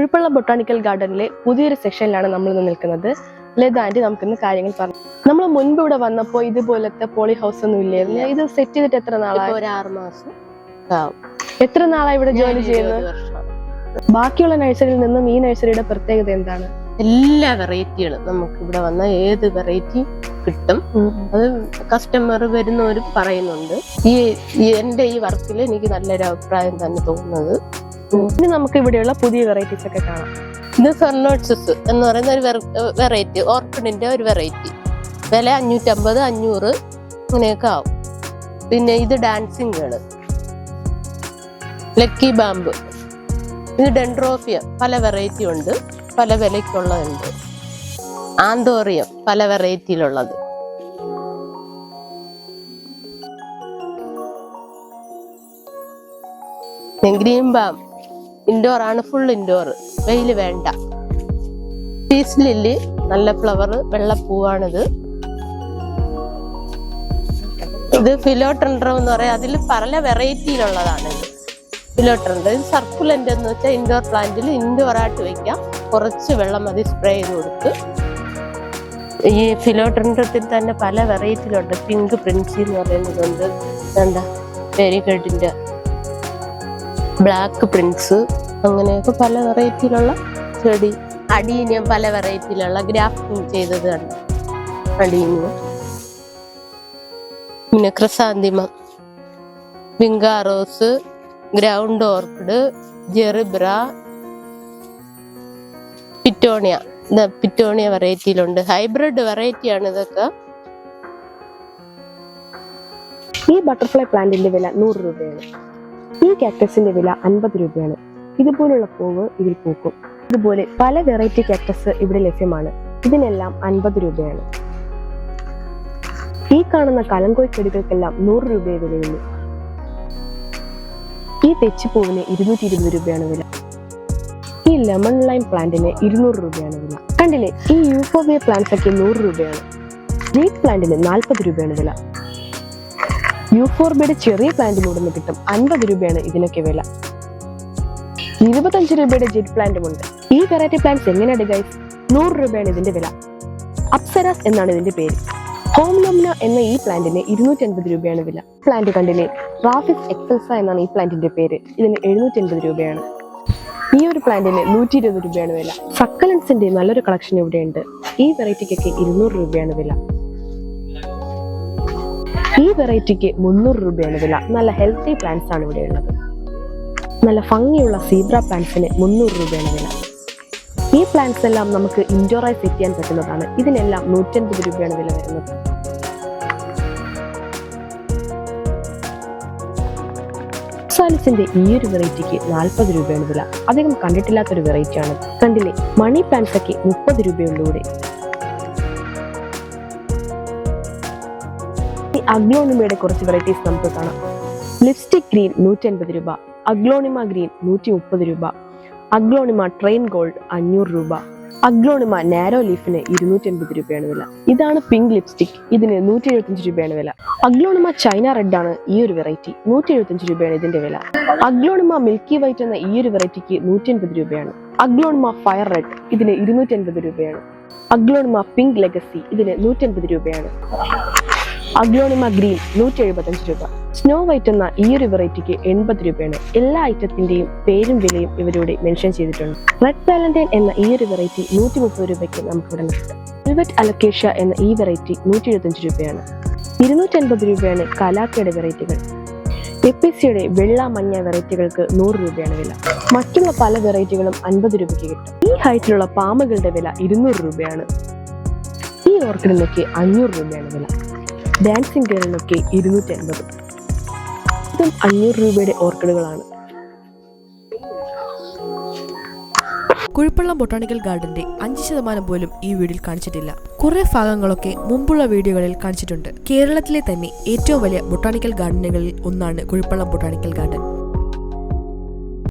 Kuzhippallam botanical ഗാർഡനിലെ പുതിയൊരു സെക്ഷനിലാണ് നമ്മൾ ഇന്ന് നിൽക്കുന്നത്. ലത ആന്റി നമുക്കിന്ന് കാര്യങ്ങൾ പറഞ്ഞു. നമ്മൾ മുൻപ് ഇവിടെ വന്നപ്പോൾ ഇതുപോലത്തെ പോളി ഹൗസ് ഒന്നും ഇല്ലായിരുന്നു. ഇത് സെറ്റ് ചെയ്തിട്ട് എത്ര നാളായി? ഒരു ആറ് മാസം. എത്ര നാളായി ഇവിടെ ജോലി ചെയ്യുന്നത്. ബാക്കിയുള്ള നഴ്സറിയിൽ നിന്നും ഈ നഴ്സറിയുടെ പ്രത്യേകത എന്താണ്? എല്ലാ വെറൈറ്റികളും നമുക്ക് ഇവിടെ വന്ന ഏത് വെറൈറ്റി കിട്ടും. അത് കസ്റ്റമർ വരുന്നവരും പറയുന്നുണ്ട്. ഈ ഈ എന്റെ ഈ വർക്കിൽ എനിക്ക് നല്ലൊരു അഭിപ്രായം തന്നെ തോന്നുന്നത്. ഇനി നമുക്ക് ഇവിടെയുള്ള പുതിയ വെറൈറ്റീസ് ഒക്കെ കാണാം. ഇത് ഫെർണോട്സസ് എന്ന് പറയുന്ന ഒരു വെറൈറ്റി ഓർക്കിഡിന്റെ ഒരു വെറൈറ്റി വില അഞ്ഞൂറ്റമ്പത് അഞ്ഞൂറ് അങ്ങനെയൊക്കെ ആവും. പിന്നെ ഇത് ഡാൻസിങ് ഗേൾ ലക്കി ബാമ്പ് ഇത് ഡെൻഡ്രോഫിയ പല വെറൈറ്റി ഉണ്ട് പല വിലയ്ക്കുള്ളതുണ്ട്. ആന്തോറിയം പല വെറൈറ്റിയിലുള്ളത് ഗ്രീൻ ബാം ഇൻഡോർ ആണ് ഫുൾ ഇൻഡോർ വെയിൽ വേണ്ട. പീസ് ലില്ലി നല്ല ഫ്ലവർ വെള്ളപ്പൂവാണിത് ഇത് ഫിലോട്രൻഡ്രം എന്ന് പറയാം അതിൽ പല വെറൈറ്റിയിലുള്ളതാണ് ഇത്. ഫിലോട്രൻഡ്രം ഇത് സർക്കുലന്റ് എന്ന് വെച്ചാൽ ഇൻഡോർ പ്ലാന്റിൽ ഇൻഡോർ ആയിട്ട് വെക്കാം. കുറച്ച് വെള്ളം മതി സ്പ്രേ ചെയ്ത് കൊടുത്ത്. ഈ ഫിലോട്രൻഡ്രത്തിൽ തന്നെ പല വെറൈറ്റിയിലുണ്ട് പിങ്ക് പ്രിൻസി എന്ന് പറയുന്നതുണ്ട്. എന്താ പേരിക്കേട്ടിന്റെ ബ്ലാക്ക് പ്രിൻസ് അങ്ങനെയൊക്കെ പല വെറൈറ്റിയിലുള്ള ചെടി. അടീനിയം പല വെറൈറ്റിയിലുള്ള ഗ്രാഫ്റ്റിംഗ് ചെയ്തത് കണ്ട്. അടീനിയം. പിന്നെ chrysanthemum. Vinca rose ground orchid gerbera petunia. Petunia വെറൈറ്റിയിലുണ്ട് hybrid വെറൈറ്റിയാണ് ഇതൊക്കെ. ഈ ബട്ടർഫ്ലൈ പ്ലാന്റിന്റെ വില നൂറ് രൂപയാണ്. ഈ കാക്ടസിന്റെ വില അൻപത് രൂപയാണ്. ഇതുപോലുള്ള പൂവ് ഇതിൽ പൂക്കും. ഇതുപോലെ പല വെറൈറ്റി കാക്ടസ് ഇവിടെ ലഭ്യമാണ്. ഇതിനെല്ലാം അൻപത് രൂപയാണ്. ഈ കാണുന്ന കലങ്കോയ് ചെടികൾക്കെല്ലാം നൂറ് രൂപയെ വിലയുള്ളൂ. ഈ തെച്ചിപ്പൂവിന് ഇരുന്നൂറ്റി ഇരുപത് രൂപയാണ് വില. ഈ ലെമൺ ലൈം പ്ലാന്റിന് ഇരുന്നൂറ് രൂപയാണ് വില. കണ്ടില്ലേ? ഈ യൂഫോബിയ പ്ലാന്റ്സ് ഒക്കെ നൂറ് രൂപയാണ്. വീറ്റ് പ്ലാന്റിന് നാൽപ്പത് രൂപയാണ് വില. യൂഫോർബിയുടെ ചെറിയ പ്ലാന്റ് മൂടുന്ന കിട്ടും. അൻപത് രൂപയാണ് ഇതിനൊക്കെ വില. ഇരുപത്തഞ്ച് രൂപയുടെ ജെറ്റ് പ്ലാന്റും ഉണ്ട്. ഈ വെറൈറ്റി പ്ലാന്റ്സ് എങ്ങനെയാണ് ഗൈസ് നൂറ് രൂപയാണ് ഇതിന്റെ വില. അപ്സരാസ് എന്നാണ് ഇതിന്റെ പേര്. ഹോം ലോമിന എന്ന ഈ പ്ലാന്റിന് ഇരുന്നൂറ്റി അൻപത് രൂപയാണ് വില. പ്ലാന്റ് കണ്ടിന് റാഫിസ് എക്സൽസ എന്നാണ് ഈ പ്ലാന്റിന്റെ പേര്. ഇതിന് എഴുന്നൂറ്റി അൻപത് രൂപയാണ്. ഈ ഒരു പ്ലാന്റിന് നൂറ്റി ഇരുപത് രൂപയാണ് വില. സക്കലൻസിന്റെ നല്ലൊരു കളക്ഷൻ ഇവിടെയുണ്ട്. ഈ വെറൈറ്റിക്കൊക്കെ ഇരുന്നൂറ് രൂപയാണ് വില. ഈ വെറൈറ്റിക്ക് മുന്നൂറ് രൂപയാണ് വില. നല്ല ഹെൽത്തി പ്ലാന്റ്സ് ആണ് ഇവിടെ ഉള്ളത്. നല്ല ഭംഗിയുള്ള സീബ്ര പ്ലാന്റ്സിന് മുന്നൂറ് രൂപയാണ് വില. ഈ പ്ലാന്റ്സ് എല്ലാം നമുക്ക് ഇൻഡോറായി സെറ്റ് ചെയ്യാൻ പറ്റുന്നതാണ്. ഇതിനെല്ലാം നൂറ്റൻപത് രൂപയാണ് വില വരുന്നത്. സാലിസിന്റെ ഈ ഒരു വെറൈറ്റിക്ക് നാൽപ്പത് രൂപയാണ് വില. അധികം കണ്ടിട്ടില്ലാത്തൊരു വെറൈറ്റിയാണ്. കണ്ടില്ലേ? മണി പ്ലാന്റ്സ് മുപ്പത് രൂപയുള്ളൂ അഗ്ലോണിമയുടെ കുറച്ച് വെറൈറ്റീസ് നമുക്ക് കാണാം. ലിപ്സ്റ്റിക് ഗ്രീൻ നൂറ്റി അൻപത് രൂപ അഗ്ലോണിമ ഗ്രീൻ നൂറ്റി മുപ്പത് രൂപ അഗ്ലോണിമ ട്രെയിൻ ഗോൾഡ് അഞ്ഞൂറ് രൂപ അഗ്ലോണിമ നാരോ ലീഫിന് ഇരുന്നൂറ്റി അൻപത് രൂപയാണ് വില. ഇതാണ് പിങ്ക് ലിപ്സ്റ്റിക് ഇതിന് നൂറ്റി എഴുപത്തഞ്ച് രൂപയാണ് വില. അഗ്ലോണിമ ചൈന റെഡ് ആണ് ഈ ഒരു വെറൈറ്റി നൂറ്റി എഴുപത്തഞ്ച് രൂപയാണ് ഇതിന്റെ വില. അഗ്ലോണിമ മിൽക്കി വൈറ്റ് എന്ന ഈ ഒരു വെറൈറ്റിക്ക് നൂറ്റി അൻപത് രൂപയാണ്. അഗ്ലോണിമ ഫയർ റെഡ് ഇതിന് ഇരുന്നൂറ്റി അൻപത് രൂപയാണ്. അഗ്ലോണിമ പിങ്ക് ലെഗസി ഇതിന് നൂറ്റി അൻപത് രൂപയാണ്. അഗ്ലോണിമ ഗ്രീൻ നൂറ്റി എഴുപത്തഞ്ച് രൂപ. സ്നോ വൈറ്റ് എന്ന ഈ ഒരു വെറൈറ്റിക്ക് എൺപത് രൂപയാണ്. എല്ലാ ഐറ്റത്തിന്റെയും പേരും വിലയും ഇവരോട് മെൻഷൻ ചെയ്തിട്ടുണ്ട്. റെഡ് വാലന്റൈൻ എന്ന ഈ ഒരു വെറൈറ്റി നൂറ്റി മുപ്പത് രൂപയ്ക്ക് നമുക്ക് ഇവിടെ കിട്ടും വെൽവെറ്റ് അലക്കേഷ്യ എന്ന ഈ വെറൈറ്റി നൂറ്റി എഴുപത്തഞ്ച് രൂപയാണ്. ഇരുന്നൂറ്റി അൻപത് രൂപയാണ് കലാക്കയുടെ വെറൈറ്റികൾ. എപ്പിസിയുടെ വെള്ള മഞ്ഞ വെറൈറ്റികൾക്ക് നൂറ് രൂപയാണ് വില. മറ്റുള്ള പല വെറൈറ്റികളും അൻപത് രൂപയ്ക്ക് കിട്ടും. ഈ ഹൈറ്റിലുള്ള പാമ്പുകളുടെ വില ഇരുന്നൂറ് രൂപയാണ്. ഈ ഓർക്കിഡിനൊക്കെ അഞ്ഞൂറ് രൂപയാണ് വില. ഡാൻസിങ് ഗേളിനൊക്കെ ഇരുന്നൂറ്റി അൻപത് ഇതും അഞ്ഞൂറ് രൂപയുടെ ഓർക്കിഡുകളാണ്. കുഴിപ്പള്ളം ബൊട്ടാണിക്കൽ ഗാർഡന്റെ അഞ്ച് ശതമാനം പോലും ഈ വീഡിയോയിൽ കാണിച്ചിട്ടില്ല. കുറെ ഭാഗങ്ങളൊക്കെ മുമ്പുള്ള വീഡിയോകളിൽ കാണിച്ചിട്ടുണ്ട്. കേരളത്തിലെ തന്നെ ഏറ്റവും വലിയ ബൊട്ടാണിക്കൽ ഗാർഡനുകളിൽ ഒന്നാണ് കുഴിപ്പള്ളം ബൊട്ടാണിക്കൽ ഗാർഡൻ.